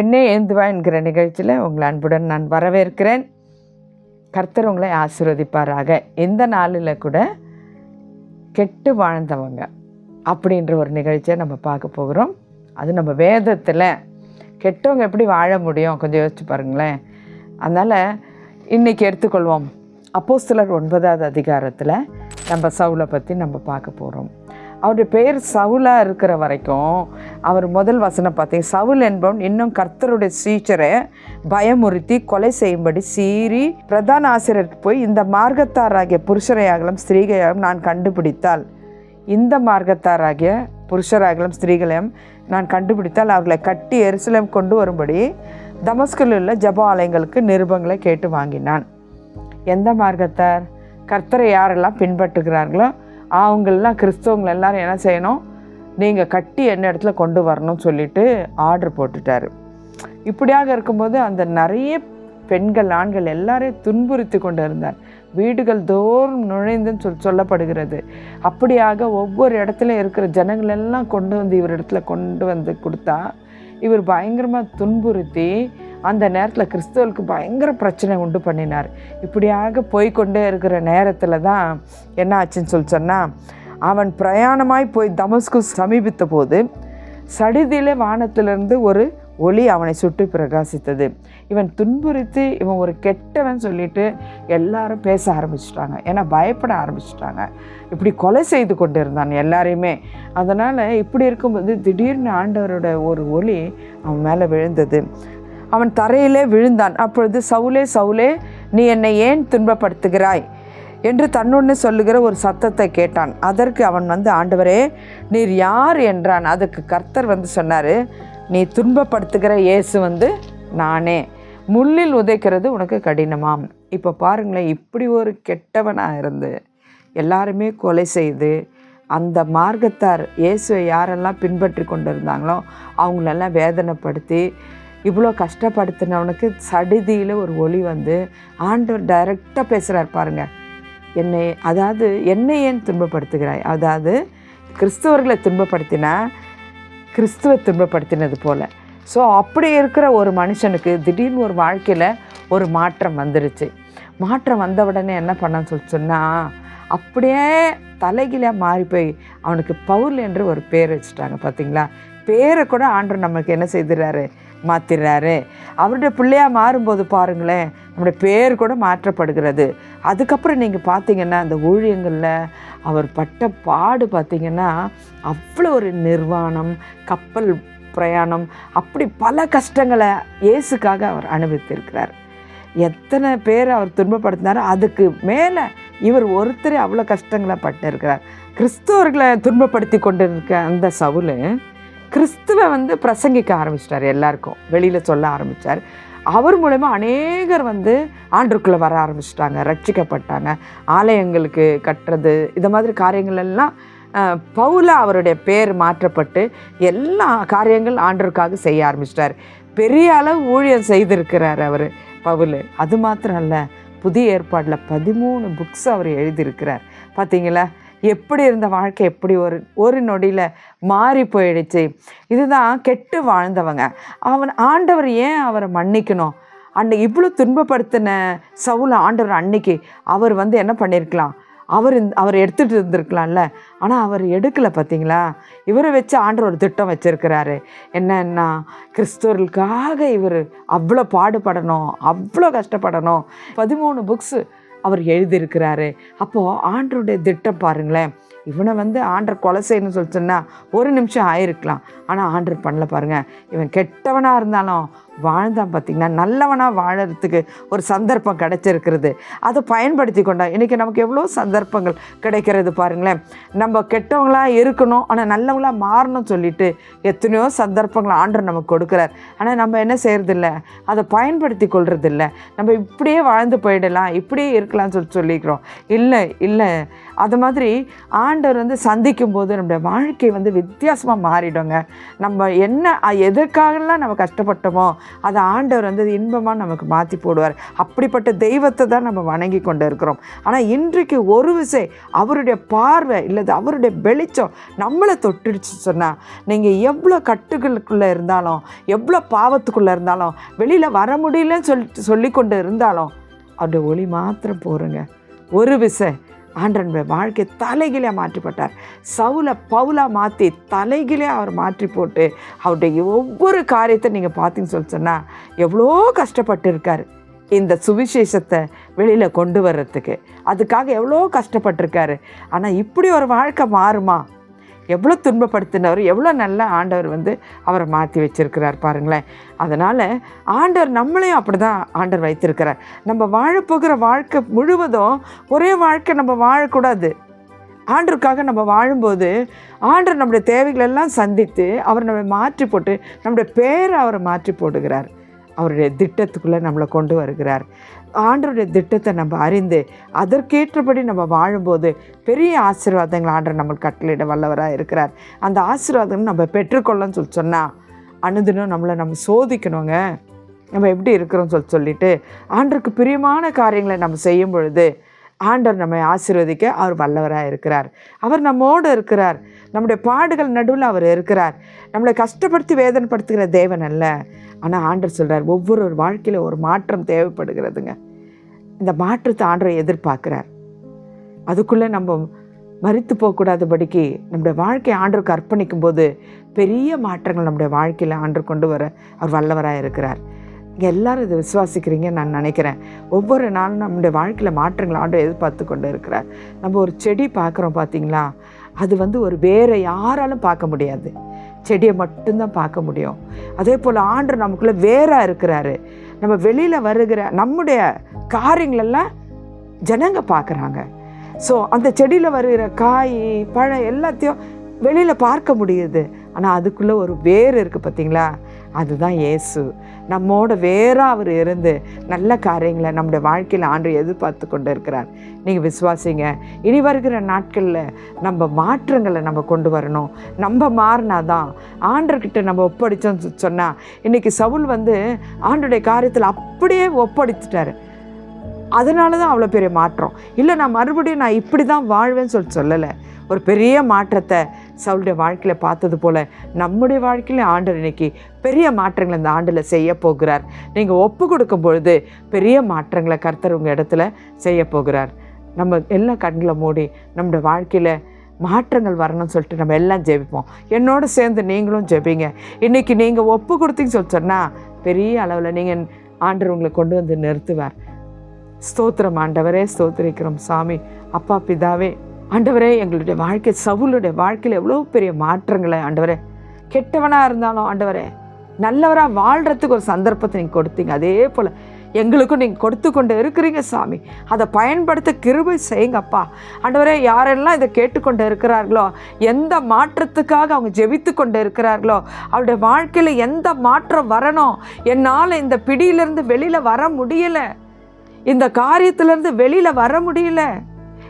பெண்ணே ஏந்துவா என்கிற நிகழ்ச்சியில் உங்களை அன்புடன் நான் வரவேற்கிறேன். கர்த்தர் உங்களை ஆசீர்வதிப்பாராக. எந்த நாளில் கூட கெட்டு வாழ்ந்தவங்க அப்படின்ற ஒரு நிகழ்ச்சியை நம்ம பார்க்க போகிறோம். அது நம்ம வேதத்தில் கெட்டவங்க எப்படி வாழ முடியும்? கொஞ்சம் யோசிச்சு பாருங்களேன். அதனால் இன்றைக்கி எடுத்துக்கொள்வோம். அப்போ சிலர் ஒன்பதாவது அதிகாரத்தில் நம்ம சவுலை பற்றி நம்ம பார்க்க போகிறோம் அவருடைய பேர் சவுலாக இருக்கிற வரைக்கும் அவர் முதல் வசனம் பார்த்தீங்க. சவுல் என்பவன் இன்னும் கர்த்தருடைய சீச்சரை பயமுறுத்தி கொலை செய்யும்படி சீறி பிரதான ஆசிரியருக்கு போய் இந்த மார்க்கத்தாராகிய புருஷரையாகலாம் ஸ்திரீகையாகவும் நான் கண்டுபிடித்தால் இந்த மார்க்கத்தாராகிய புருஷராகலாம் ஸ்திரீகளையும் நான் கண்டுபிடித்தால் அவர்களை கட்டி எருசலேம் கொண்டு வரும்படி தமஸ்கில் உள்ள ஜப ஆலயங்களுக்கு நிருபங்களை கேட்டு வாங்கினான். எந்த மார்க்கத்தார்? கர்த்தரை யாரெல்லாம் பின்பற்றுகிறார்களோ அவங்களெல்லாம் கிறிஸ்தவங்கள் எல்லாரும் என்ன செய்யணும்? நீங்கள் கட்டி என்ன இடத்துல கொண்டு வரணும்னு சொல்லிட்டு ஆர்டர் போட்டுட்டாரு. இப்படியாக இருக்கும்போது அந்த நிறைய பெண்கள் ஆண்கள் எல்லாரையும் துன்புறுத்தி கொண்டு இருந்தார். வீடுகள் தோறும் நுழைந்துன்னு சொல் சொல்லப்படுகிறது. அப்படியாக ஒவ்வொரு இடத்துல இருக்கிற ஜனங்கள் எல்லாம் கொண்டு வந்து இவர் இடத்துல கொண்டு வந்து கொடுத்தா இவர் பயங்கரமாக துன்புறுத்தி அந்த நேரத்தில் கிறிஸ்தவர்களுக்கு பயங்கர பிரச்சனை உண்டு பண்ணினார். இப்படியாக போய்க்கொண்டே இருக்கிற நேரத்தில் தான் என்ன ஆச்சுன்னு சொல்லி சொன்னால் அவன் பிரயாணமாய் போய் தமஸ்கு சமீபித்த போது சடிதியிலே வானத்திலிருந்து ஒரு ஒளி அவனை சுட்டு பிரகாசித்தது. இவன் துன்புறுத்தி இவன் ஒரு கெட்டவன் சொல்லிட்டு எல்லாரும் பேச ஆரம்பிச்சிட்டாங்க. ஏன்னா பயப்பட ஆரம்பிச்சிட்டாங்க. இப்படி கொலை செய்து கொண்டு இருந்தான் எல்லாரையுமே. அதனால் இப்படி இருக்கும்போது திடீர்னு ஆண்டவரோட ஒரு ஒளி அவன் மேலே விழுந்தது. அவன் தரையிலே விழுந்தான். அப்பொழுது சவுலே சவுலே நீ என்னை ஏன் துன்பப்படுத்துகிறாய்? என்று தன்னொன்று சொல்லுகிற ஒரு சத்தத்தை கேட்டான். அதற்கு அவன் வந்து ஆண்டவரே நீர் யார்? என்றான். அதுக்கு கர்த்தர் வந்து சொன்னார் நீ துன்பப்படுத்துகிற இயேசு வந்து நானே. முள்ளில் உதைக்கிறது உனக்கு கடினமாம். இப்போ பாருங்களேன் இப்படி ஒரு கெட்டவனாக இருந்து எல்லாருமே கொலை செய்து அந்த மார்க்கத்தார் இயேசுவை யாரெல்லாம் பின்பற்றி கொண்டு இருந்தாங்களோ அவங்களெல்லாம் வேதனைப்படுத்தி இவ்வளோ கஷ்டப்படுத்தினவனுக்கு சடிதியில் ஒரு ஒளி வந்து ஆண்டவர் டைரெக்டாக பேசுகிறார் பாருங்கள் என்னை அதாவது என்னை ஏன் துன்பப்படுத்துகிறாய்? அதாவது கிறிஸ்தவர்களை துன்பப்படுத்தினா கிறிஸ்துவை துன்பப்படுத்தினது போல். ஸோ அப்படி இருக்கிற ஒரு மனுஷனுக்கு திடீர்னு ஒரு வாழ்க்கையில் ஒரு மாற்றம் வந்துருச்சு. மாற்றம் வந்த உடனே என்ன பண்ணான்னு சொல்லி சொன்னால் அப்படியே தலைகீழாக மாறி போய் அவனுக்கு பவுல் என்று ஒரு பேர் வச்சுட்டாங்க பார்த்தீங்களா பேரை கூட ஆண்டவர் நமக்கு என்ன செய்துறாரு? மாற்றிடுறாரு அவருடைய பிள்ளையாக மாறும்போது பாருங்களேன் நம்முடைய பேர் கூட மாற்றப்படுகிறது. அதுக்கப்புறம் நீங்கள் பார்த்தீங்கன்னா அந்த ஊழியங்களில் அவர் பட்ட பாடு பார்த்திங்கன்னா அவ்வளோ ஒரு நிர்வாணம் கப்பல் பிரயாணம் அப்படி பல கஷ்டங்களை இயேசுக்காக அவர் அனுபவித்திருக்கிறார். எத்தனை பேர் அவர் துன்பப்படுத்தினாரோ அதுக்கு மேலே இவர் ஒருத்தரே அவ்வளோ கஷ்டங்களை பட்டிருக்கிறார். கிறிஸ்தவர்களை துன்பப்படுத்தி கொண்டு இருக்க அந்த சவுலு கிறிஸ்துவை வந்து பிரசங்கிக்க ஆரம்பிச்சிட்டார் எல்லாருக்கும். வெளியில் சொல்ல ஆரம்பித்தார் அவர் மூலயமா அநேகர் வந்து ஆண்டுக்குள்ளே வர ஆரம்பிச்சிட்டாங்க ரட்சிக்கப்பட்டாங்க. ஆலயங்களுக்கு கட்டுறது இந்த மாதிரி காரியங்கள் எல்லாம் பவுல அவருடைய பேர் மாற்றப்பட்டு எல்லா காரியங்கள் ஆண்டருக்காக செய்ய ஆரம்பிச்சிட்டார். பெரிய அளவு ஊழியம் செய்திருக்கிறார் அவர் பவுல். அது மாத்திரம் அல்ல புதிய ஏற்பாடில் பதிமூணு புக்ஸ் அவர் எழுதியிருக்கிறார். பார்த்தீங்களா எப்படி இருந்த வாழ்க்கை எப்படி? ஒரு ஒரு நொடியில் மாறி போயிடுச்சு. இதுதான் கெட்டு வாழ்ந்தவங்க. அவன் ஆண்டவர் ஏன் அவரை மன்னிக்கணும்? அன்னைக்கு இவ்வளோ துன்பப்படுத்தின சவுல ஆண்டவர் அன்னைக்கு அவர் வந்து என்ன பண்ணியிருக்கலாம் அவர் அவர் எடுத்துகிட்டு இருந்திருக்கலாம்ல. ஆனால் அவர் எடுக்கலை பார்த்தீங்களா இவரை வச்சு ஆண்டவர் ஒரு திட்டம் வச்சுருக்கிறாரு. என்னன்னா கிறிஸ்தவர்களுக்காக இவர் அவ்வளோ பாடுபடணும் அவ்வளோ கஷ்டப்படணும். பதிமூணு புக்ஸு அவர் எழுதியிருக்கிறாரு. அப்போது ஆண்டருடைய திட்டம் பாருங்களேன். இவனை வந்து ஆண்டர் கொலை செய்யணும்னு சொல்லி சொன்னால் ஒரு நிமிஷம் ஆயிருக்கலாம். ஆனால் ஆண்டர் பண்ணல பாருங்கள் இவன் கெட்டவனாக இருந்தாலும் வாழ்ந்தான் பார்த்திங்கன்னா நல்லவனாக வாழறதுக்கு ஒரு சந்தர்ப்பம் கிடைச்சிருக்கிறது. அதை பயன்படுத்தி கொண்டா இன்றைக்கி நமக்கு எவ்வளோ சந்தர்ப்பங்கள் கிடைக்கிறது பாருங்களேன். நம்ம கெட்டவங்களாக இருக்கணும் ஆனால் நல்லவங்களாக மாறணும்னு சொல்லிட்டு எத்தனையோ சந்தர்ப்பங்கள் ஆண்டர் நமக்கு கொடுக்குறார். ஆனால் நம்ம என்ன செய்கிறதில்ல அதை பயன்படுத்தி கொள்றதில்ல. நம்ம இப்படியே வாழ்ந்து போயிடலாம் இப்படியே இருக்கலாம்னு சொல்லி சொல்லிக்கிறோம். இல்லை இல்லை. அது மாதிரி ஆண்டவர் வந்து சந்திக்கும் போது நம்முடைய வாழ்க்கை வந்து வித்தியாசமாக மாறிடுங்க. நம்ம என்ன எதற்காகலாம் நம்ம கஷ்டப்பட்டோமோ அதை ஆண்டவர் வந்து இன்பமாக நமக்கு மாற்றி போடுவார். அப்படிப்பட்ட தெய்வத்தை தான் நம்ம வணங்கி கொண்டு இருக்கிறோம் ஆனால் இன்றைக்கு ஒரு விசை அவருடைய பார்வை இல்லது அவருடைய வெளிச்சம் நம்மளை தொட்டுடுச்சு சொன்னால் நீங்கள் எவ்வளோ கட்டுகளுக்குள்ளே இருந்தாலும் எவ்வளோ பாவத்துக்குள்ளே இருந்தாலும் வெளியில் வர முடியலன்னு சொல்லிட்டு சொல்லி கொண்டு இருந்தாலும் அவருடைய ஒளி மாத்திரம் போருங்க. ஒரு விசை ஆண்டனுடைய வாழ்க்கை தலைகிலே மாற்றிப்பட்டார். சவுலை பவுலாக மாற்றி தலைகிலே அவர் மாற்றி போட்டு அவருடைய ஒவ்வொரு காரியத்தை நீங்கள் பார்த்தீங்கன்னு சொல்லி சொன்னால் எவ்வளோ கஷ்டப்பட்டிருக்கார். இந்த சுவிசேஷத்தை வெளியில் கொண்டு வர்றதுக்கு. அதுக்காக எவ்வளோ கஷ்டப்பட்டிருக்காரு. ஆனால் இப்படி ஒரு வாழ்க்கை மாறுமா? எவ்வளோ துன்பப்படுத்தினவர் எவ்வளோ நல்ல ஆண்டவர் வந்து அவரை மாற்றி வச்சுருக்கிறார் பாருங்களேன். அதனால் ஆண்டவர் நம்மளையும் அப்படி தான் ஆண்டவர் வைத்திருக்கிறார். நம்ம வாழப்போகிற வாழ்க்கை முழுவதும் ஒரே வாழ்க்கை நம்ம வாழக்கூடாது. ஆண்டருக்காக நம்ம வாழும்போது ஆண்டவர் நம்முடைய தேவைகளெல்லாம் சந்தித்து அவர் நம்மை மாற்றி போட்டு நம்முடைய பேரை அவரை மாற்றி போடுகிறார். அவருடைய திட்டத்துக்குள்ளே நம்மளை கொண்டு வருகிறார். ஆண்டருடைய திட்டத்தை நம்ம அறிந்து அதற்கேற்றபடி நம்ம வாழும்போது பெரிய ஆசீர்வாதங்கள் ஆண்டர் நம்மளுக்கு கட்டளையிட வல்லவராக இருக்கிறார். அந்த ஆசீர்வாதம் நம்ம பெற்றுக்கொள்ளன்னு சொல்லி சொன்னால் அனுதினம் நம்மளை நம்ம சோதிக்கணுங்க. நம்ம எப்படி இருக்கிறோம்னு சொல்லி சொல்லிட்டு ஆண்டருக்கு பிரியமான காரியங்களை நம்ம செய்யும் பொழுது ஆண்டவர் நம்மை ஆசீர்வதிக்க அவர் வல்லவராக இருக்கிறார். அவர் நம்மோடு இருக்கிறார். நம்முடைய பாடுகள் நடுவில் அவர் இருக்கிறார். நம்மளை கஷ்டப்படுத்தி வேதனைப்படுத்துகிற தேவன் அல்ல. ஆனால் ஆண்டர் சொல்கிறார் ஒவ்வொரு ஒரு வாழ்க்கையில் ஒரு மாற்றம் தேவைப்படுகிறதுங்க. இந்த மாற்றத்தை ஆண்டரை எதிர்பார்க்குறார். அதுக்குள்ளே நம்ம மறித்து போகக்கூடாதபடிக்கு நம்முடைய வாழ்க்கையை ஆண்டருக்கு அர்ப்பணிக்கும் போது பெரிய மாற்றங்கள் நம்முடைய வாழ்க்கையில் ஆண்டு கொண்டு வர அவர் வல்லவராக இருக்கிறார். இங்கே எல்லாரும் இதை விசுவாசிக்கிறீங்கன்னு நான் நினைக்கிறேன். ஒவ்வொரு நாளும் நம்முடைய வாழ்க்கையில் மாற்றங்கள் ஆண்டு எதிர்பார்த்து கொண்டு இருக்கிறார். நம்ம ஒரு செடி பார்க்குறோம் பார்த்தீங்களா அது வந்து ஒரு வேற யாராலும் பார்க்க முடியாது. செடியை மட்டும்தான் பார்க்க முடியும். அதே போல் ஆண்டு நமக்குள்ளே வேறாக இருக்கிறாரு. நம்ம வெளியில் வருகிற நம்முடைய காரியங்களெல்லாம் ஜனங்க பார்க்குறாங்க. ஸோ அந்த செடியில் வருகிற காய் பழம் எல்லாத்தையும் வெளியில் பார்க்க முடியுது. ஆனால் அதுக்குள்ளே ஒரு வேர் இருக்குது பார்த்தீங்களா அதுதான் இயேசு. நம்மோட வேறாக அவர் இருந்து நல்ல காரியங்களை நம்முடைய வாழ்க்கையில் ஆண்டு எதிர்பார்த்து கொண்டு இருக்கிறார் நீங்கள் விசுவாசிங்க. இனி வருகிற நாட்களில் நம்ம மாற்றங்களை நம்ம கொண்டு வரணும். நம்ம மாறினாதான் ஆண்டர்கிட்ட நம்ம ஒப்படைச்சோம்னு சொன்னால் இன்றைக்கி சவுல் வந்து ஆண்டுடைய காரியத்தில் அப்படியே ஒப்படைத்துட்டாரு. அதனால தான் அவ்வளோ பெரிய மாற்றம். இல்லை நான் மறுபடியும் நான் இப்படி தான் வாழ்வேன்னு சொல்லி சொல்லலை. ஒரு பெரிய மாற்றத்தை சவுளுடைய வாழ்க்கையில் பார்த்தது போல் நம்முடைய வாழ்க்கையில் ஆண்டர் இன்னைக்கு பெரிய மாற்றங்களை இந்த ஆண்டில் செய்ய போகிறார். நீங்கள் ஒப்பு கொடுக்கும் பொழுது பெரிய மாற்றங்களை கர்த்தர் உங்கள் இடத்துல செய்ய போகிறார். நம்ம எல்லா கண்களை மூடி நம்முடைய வாழ்க்கையில் மாற்றங்கள் வரணும்னு சொல்லிட்டு நம்ம எல்லாம் ஜெபிப்போம். என்னோட சேர்ந்து நீங்களும் ஜெபிங்க. இன்றைக்கி நீங்கள் ஒப்பு கொடுத்தீங்கன்னு சொல்லி சொன்னால் பெரிய அளவில் நீங்கள் ஆண்டர் உங்களை கொண்டு வந்து நிறுத்துவார். ஸ்தோத்திரம் ஆண்டவரே ஸ்தோத்திரிக்கிறோம் சாமி. அப்பா பிதாவே ஆண்டவரே எங்களுடைய வாழ்க்கை சவுளுடைய வாழ்க்கையில் எவ்வளோ பெரிய மாற்றங்களை ஆண்டவரே. கெட்டவனாக இருந்தாலும் ஆண்டவரே நல்லவராக வாழ்கிறதுக்கு ஒரு சந்தர்ப்பத்தை நீங்கள் கொடுத்தீங்க. அதே போல் எங்களுக்கும் நீங்கள் கொடுத்து கொண்டு இருக்கிறீங்க சாமி. அதை பயன்படுத்த கிருபை செய்யுங்கப்பா ஆண்டவரே யாரெல்லாம் இதை கேட்டுக்கொண்டு இருக்கிறார்களோ எந்த மாற்றத்துக்காக அவங்க ஜெபித்து கொண்டு இருக்கிறார்களோ அவருடைய வாழ்க்கையில் எந்த மாற்றம் வரணும் என்னால் இந்த பிடியிலிருந்து வெளியில் வர முடியலை இந்த காரியத்திலேருந்து வெளியில் வர முடியல.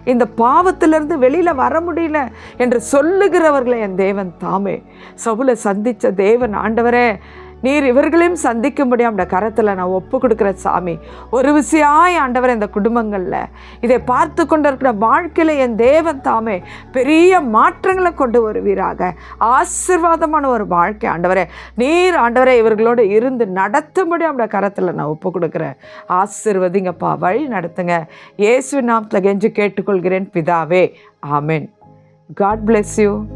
இந்த பாவத்திலிருந்து வெளியில் வர முடியல என்று சொல்லுகிறவர்களை என் தேவன் தாமே. சவுலை சந்தித்த தேவன் ஆண்டவரே நீர் இவர்களையும் சந்திக்கும்படி அந்த கரத்தில் நான் ஒப்பு கொடுக்குற சாமி. ஒரு விசையாய் ஆண்டவர் இந்த குடும்பங்களில். இதை பார்த்து கொண்டு இருக்கிற வாழ்க்கையில் என் தேவன் தாமே பெரிய மாற்றங்களை கொண்டு வருவீராக. ஆசிர்வாதமான ஒரு வாழ்க்கை ஆண்டவரே. நீர் ஆண்டவரே இவர்களோடு இருந்து நடத்தும்படி அந்த கரத்தில் நான் ஒப்பு கொடுக்குறேன். ஆசிர்வதிங்கப்பா வழி நடத்துங்க. இயேசு நாமத்தில் கெஞ்சு கேட்டுக்கொள்கிறேன் பிதாவே. ஆமேன். God bless you